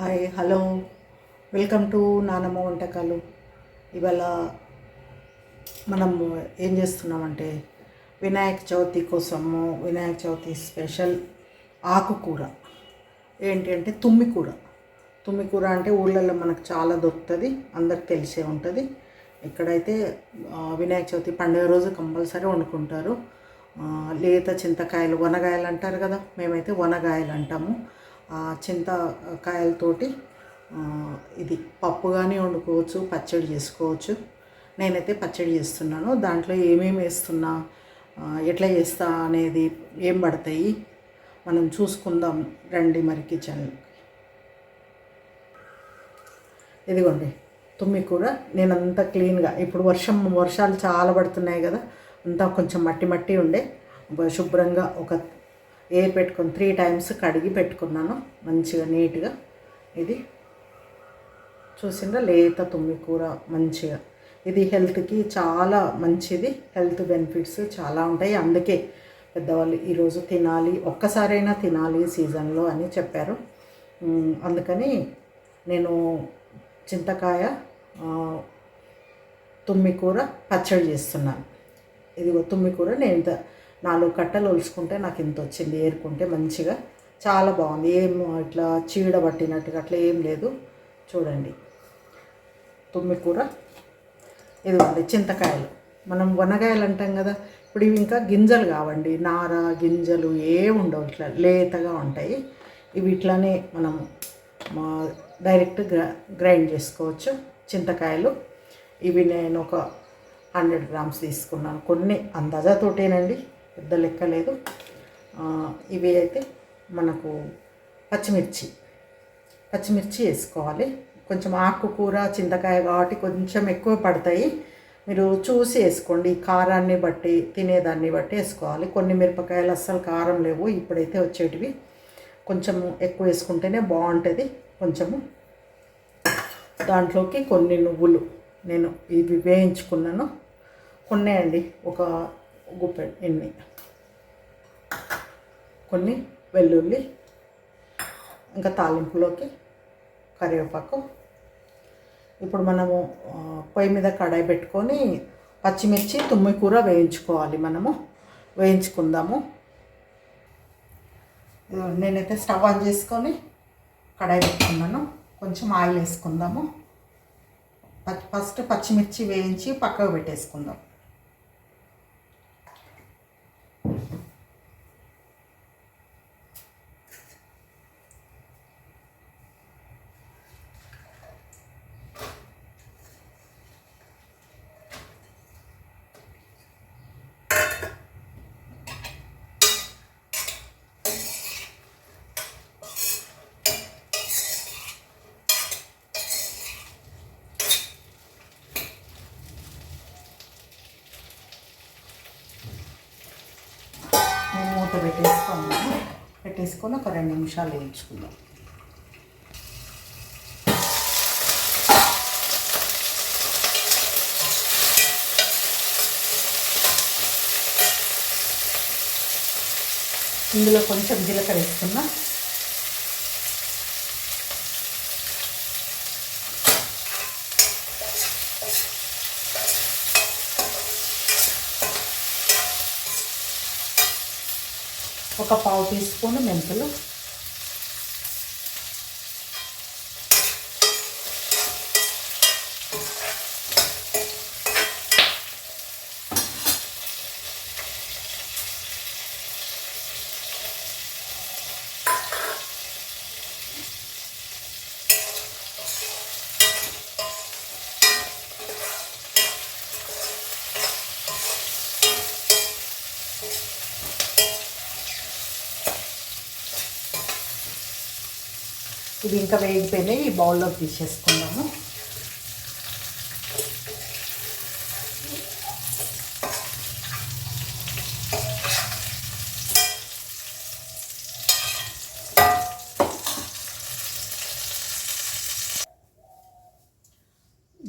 Hi hello. Welcome to నానమ్మ వంటకాలు. ఇవాళ మనం ఏం చేస్తున్నామంటే వినాయక చవితి కోసము వినాయక చవితి స్పెషల్ ఆకుకూర. ఏంటి అంటే తుమ్మికూర. తుమ్మికూర అంటే ఊళ్ళల్లో మనకు చాలా దొరుకుతుంది అందరికి తెలిసే ఉంటుంది. ఇక్కడైతే వినాయక చవితి పండుగ రోజు కంపల్సరీ వండుకుంటారు. లేత చింతకాయలు వనగాయలు అంటారు కదా మేమైతే వనగాయలు అంటాము. చింతకాయలతోటి ఇది పప్పు కానీ వండుకోవచ్చు పచ్చడి చేసుకోవచ్చు. నేనైతే పచ్చడి చేస్తున్నాను. దాంట్లో ఏమేమి వేస్తున్నా ఎట్లా చేస్తా అనేది ఏం పడతాయి మనం చూసుకుందాం. రండి మరి కిచెన్. ఇదిగోండి తుమ్మి కూర నేను అంతా క్లీన్గా ఇప్పుడు వర్షం వర్షాలు చాలా పడుతున్నాయి కదా అంతా కొంచెం మట్టి మట్టి ఉండే శుభ్రంగా ఒక ఏ పెట్టుకొని త్రీ టైమ్స్ కడిగి పెట్టుకున్నాను. మంచిగా నీట్గా. ఇది చూసిండ్రా లేత తుమ్మి కూర మంచిగా. ఇది హెల్త్కి చాలా మంచిది. హెల్త్ బెనిఫిట్స్ చాలా ఉంటాయి. అందుకే పెద్దవాళ్ళు ఈరోజు తినాలి ఒక్కసారైనా తినాలి సీజన్లో అని చెప్పారు. అందుకని నేను చింతకాయ తుమ్మి కూర పచ్చడి చేస్తున్నాను. ఇదిగో తుమ్మి కూర నేను నాలుగు కట్టలు ఒలుచుకుంటే నాకు ఇంత వచ్చింది ఏరుకుంటే మంచిగా చాలా బాగుంది. ఏం ఇట్లా చీడ పట్టినట్టుగా అట్లా ఏం లేదు. చూడండి. తుమ్మి కూర. ఇదిగోండి చింతకాయలు. మనం వనగాయలు అంటాం కదా ఇప్పుడు ఇవి ఇంకా గింజలు కావండి. నార గింజలు ఏ ఉండవు ఇట్లా లేతగా ఉంటాయి. ఇవి ఇట్లానే మనం మా డైరెక్ట్ గ్రా గ్రైండ్ చేసుకోవచ్చు చింతకాయలు. ఇవి నేను ఒక హండ్రెడ్ గ్రామ్స్ తీసుకున్నాను. కొన్ని అందాజాతోటేనండి పెద్ద లెక్క లేదు. ఇవి అయితే మనకు పచ్చిమిర్చి. పచ్చిమిర్చి వేసుకోవాలి. కొంచెం ఆకుకూర చింతకాయ కాబట్టి కొంచెం ఎక్కువ పడతాయి. మీరు చూసి వేసుకోండి. కారాన్ని బట్టి తినేదాన్ని బట్టి వేసుకోవాలి. కొన్ని మిరపకాయలు అస్సలు కారం లేవు. ఇప్పుడైతే వచ్చేటివి. కొంచెము ఎక్కువ వేసుకుంటేనే బాగుంటుంది. కొంచెము దాంట్లోకి కొన్ని నువ్వులు నేను ఇవి వేయించుకున్నాను. కొన్ని అండి. ఒక గుప్పెడు ఎన్ని? కొన్ని వెల్లుల్లి ఇంకా తాలింపులోకి కరివేపాకు. ఇప్పుడు మనము పొయ్యి మీద కడాయి పెట్టుకొని పచ్చిమిర్చి తుమ్మి కూర వేయించుకోవాలి మనము. వేయించుకుందాము. నేనైతే స్టవ్ ఆన్ చేసుకొని కడాయి పెట్టుకున్నాను. కొంచెం ఆయిల్ వేసుకుందాము. ఫస్ట్ పచ్చిమిర్చి వేయించి పక్కకు పెట్టేసుకుందాం. నేను పెట్టేసుకున్నాను పెట్టేసుకొని ఒక రెండు నిమిషాలు వేయించుకుందాం. ఇందులో కొంచెం జీలకర్ర వేసుకున్నాం ఒక పావు టీ స్పూన్ మెంతులు ఇవి ఇంకా వేగిపోయినాయి ఈ బౌల్లో తీసేసుకుందాము.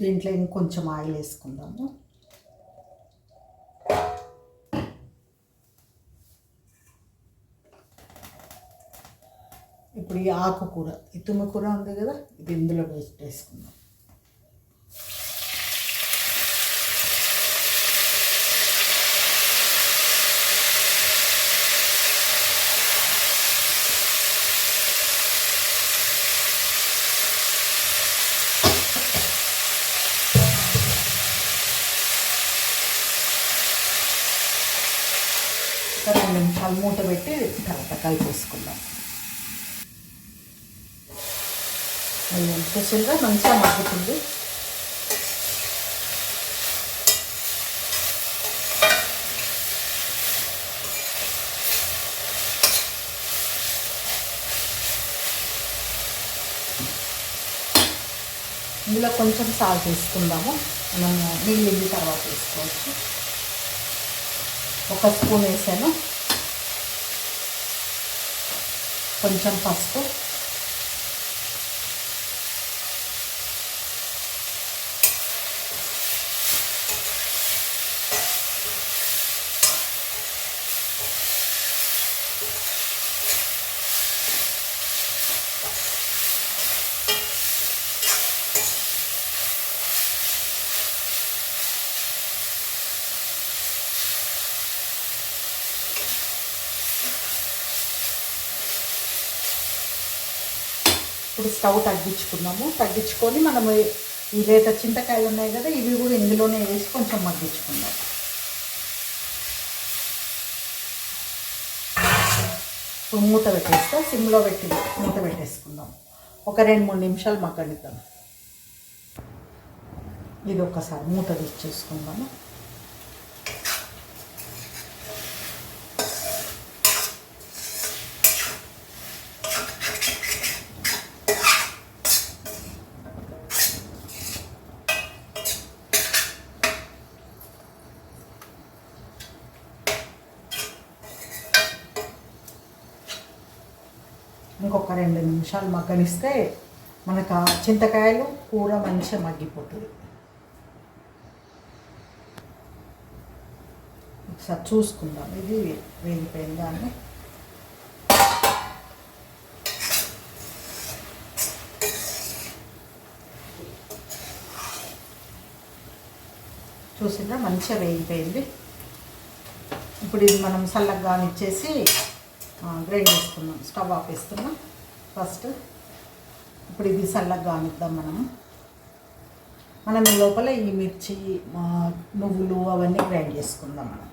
దీంట్లో ఇంకొంచెం ఆయిల్ వేసుకుందాము. ఇప్పుడు ఈ ఆకుకూర ఈ తుమ్మకూర ఉంది కదా ఇది ఇందులో వేసుకుందాం. రెండు నిమిషాలు మూట పెట్టి తర్వాత కలిపేసుకుందాం స్పెషల్గా మంచిగా మగ్గుతుంది. ఇందులో కొంచెం సాల్ట్ వేసుకుందాము. మనం నీళ్ళు తర్వాత వేసుకోవచ్చు. ఒక స్పూన్ వేసాను. కొంచెం పసుపు. ఇప్పుడు స్టవ్ తగ్గించుకున్నాము తగ్గించుకొని మనము ఈ లేత చింతకాయలు ఉన్నాయి కదా ఇవి కూడా ఇందులోనే వేసి కొంచెం మగ్గించుకుందాం. ఇప్పుడు మూత పెట్టేస్తా. సిమ్లో పెట్టి మూత పెట్టేసుకుందాం. ఒక రెండు మూడు నిమిషాలు మగ్గనిద్దాం. ఇది ఒకసారి మూత తీసి చేసుకుందాము ఇంకొక రెండు నిమిషాలు మగ్గనిస్తే మనకు ఆ చింతకాయలు కూర మంచిగా మగ్గిపోతుంది. ఒకసారి చూసుకుందాం. ఇది వేగిపోయిన దాన్ని. చూసిందా మంచిగా వేగిపోయింది. ఇప్పుడు ఇది మనం సల్లగా ఇచ్చేసి గ్రైండ్ చేసుకుందాం స్టవ్ ఆపేస్తున్నాం ఫస్ట్ ఇప్పుడు ఇది చల్లగా కానిద్దాం మనం. మనం ఈ లోపల ఈ మిర్చి నువ్వులు అవన్నీ గ్రైండ్ చేసుకుందాం మనం.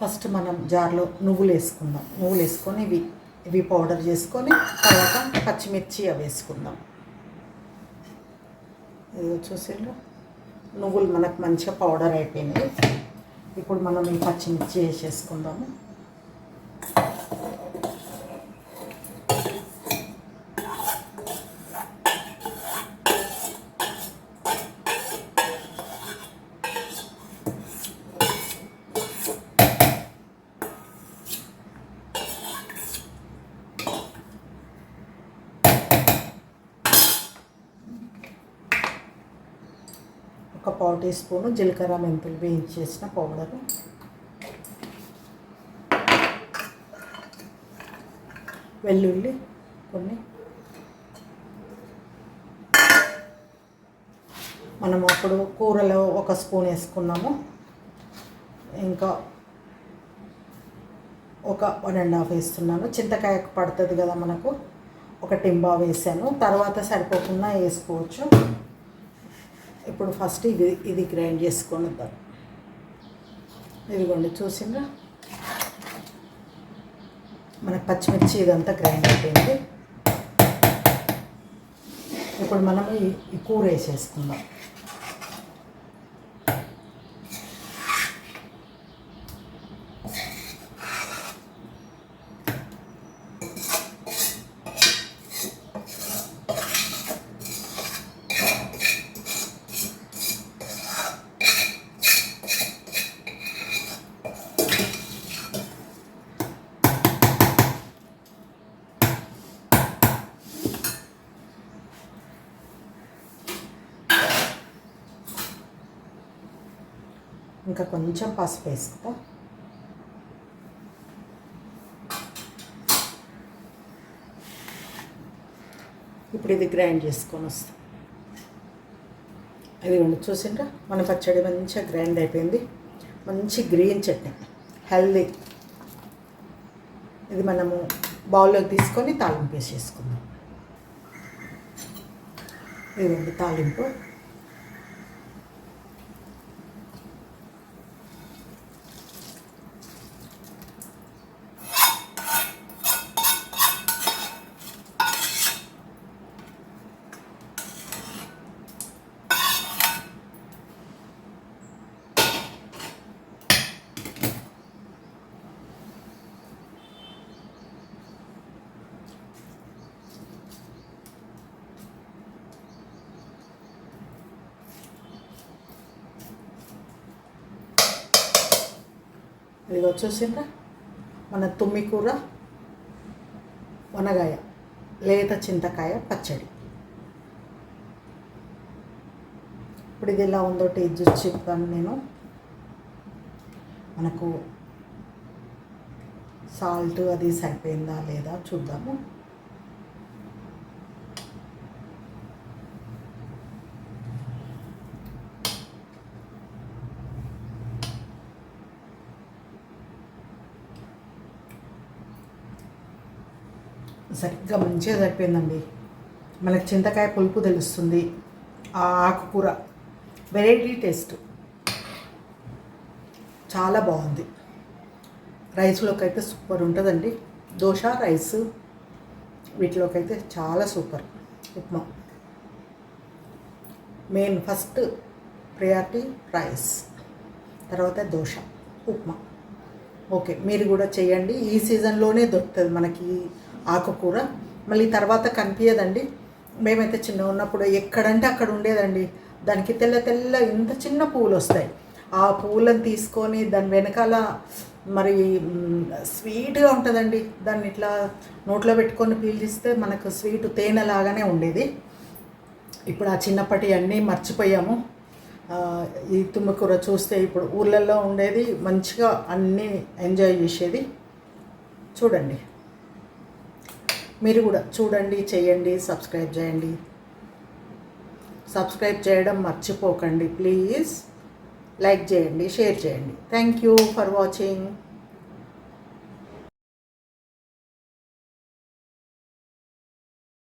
ఫస్ట్ మనం జార్లో నువ్వులు వేసుకుందాం. నువ్వులు వేసుకొని ఇవి ఇవి పౌడర్ చేసుకొని తర్వాత పచ్చిమిర్చి అవి వేసుకుందాం. ఇది చూసిండ్రు నువ్వులు మనకు మంచిగా పౌడర్ అయిపోయినాయి. ఇప్పుడు మనం ఈ పచ్చిమిర్చి వేసేసుకుందాము ఒక పావు టీ స్పూను జీలకర్ర మెంతులు వేయించేసిన పౌడరు. వెల్లుల్లి కొన్ని. మనం అప్పుడు కూరలో ఒక స్పూన్ వేసుకున్నాము. ఇంకా ఒక వన్ అండ్ హాఫ్ వేస్తున్నాను. చింతకాయ పడుతుంది కదా మనకు. ఒక టింబా వేసాను. తర్వాత సరిపోకుండా వేసుకోవచ్చు. ఇప్పుడు ఫస్ట్ ఇది ఇది గ్రైండ్ చేసుకొని వద్దాం. ఇదిగోండి చూసిండ్రా? మనకి పచ్చిమిర్చి ఇదంతా గ్రైండ్ అయిపోయింది. ఇప్పుడు మనం ఈ కూర వేసేసుకుందాం. కొంచెం పసుపు వేసుకుందాం ఇప్పుడు ఇది గ్రైండ్ చేసుకొని వస్తాం. అది చూసిండ్రా? మన పచ్చడి మంచిగా గ్రైండ్ అయిపోయింది. మంచి గ్రీన్ చట్నీ. హెల్దీ. ఇది మనము బౌల్లోకి తీసుకొని తాలింపు వేసేసుకుందాం. ఇదిగోండి తాలింపు. ఇది వచ్చేసిండ్రా మన తుమ్మి కూర వనగాయ లేత చింతకాయ పచ్చడి. ఇప్పుడు ఇది ఎలా ఉందో టేస్ట్ చూసి చెప్తాను నేను. మనకు సాల్ట్ అది సరిపోయిందా లేదా చూద్దాము. ఇంకా మంచిగా సరిపోయిందండి. మనకి చింతకాయ పులుపు తెలుస్తుంది. ఆ ఆకుకూర వెరైటీ టేస్ట్. చాలా బాగుంది. రైస్లోకి అయితే సూపర్ ఉంటుందండి. దోశ రైస్ వీటిలోకి అయితే చాలా super. Upma. Main first priority rice. తర్వాత దోశ ఉప్మా. ఓకే మీరు కూడా చేయండి. ఈ సీజన్లోనే దొరుకుతుంది మనకి ఆకుకూర మళ్ళీ తర్వాత కనిపించదండి మేమైతే చిన్న ఉన్నప్పుడు ఎక్కడంటే అక్కడ ఉండేదండి. దానికి తెల్ల తెల్ల ఇంత చిన్న పువ్వులు వస్తాయి ఆ పువ్వులను తీసుకొని దాని వెనకాల మరి స్వీట్గా ఉంటుందండి. దాన్ని ఇట్లా నోట్లో పెట్టుకొని పీల్చిస్తే మనకు స్వీట్ తేనె లాగానే ఉండేది. ఇప్పుడు ఆ చిన్నప్పటి అన్నీ మర్చిపోయాము. ఈ తుమ్మకూర చూస్తే ఇప్పుడు ఊళ్ళల్లో ఉండేది. మంచిగా అన్నీ ఎంజాయ్ చేసేది. చూడండి. మీరు కూడా చూడండి చేయండి సబ్స్క్రైబ్ చేయండి. సబ్స్క్రైబ్ చేయడం మర్చిపోకండి ప్లీజ్ లైక్ చేయండి షేర్ చేయండి. Thank you for watching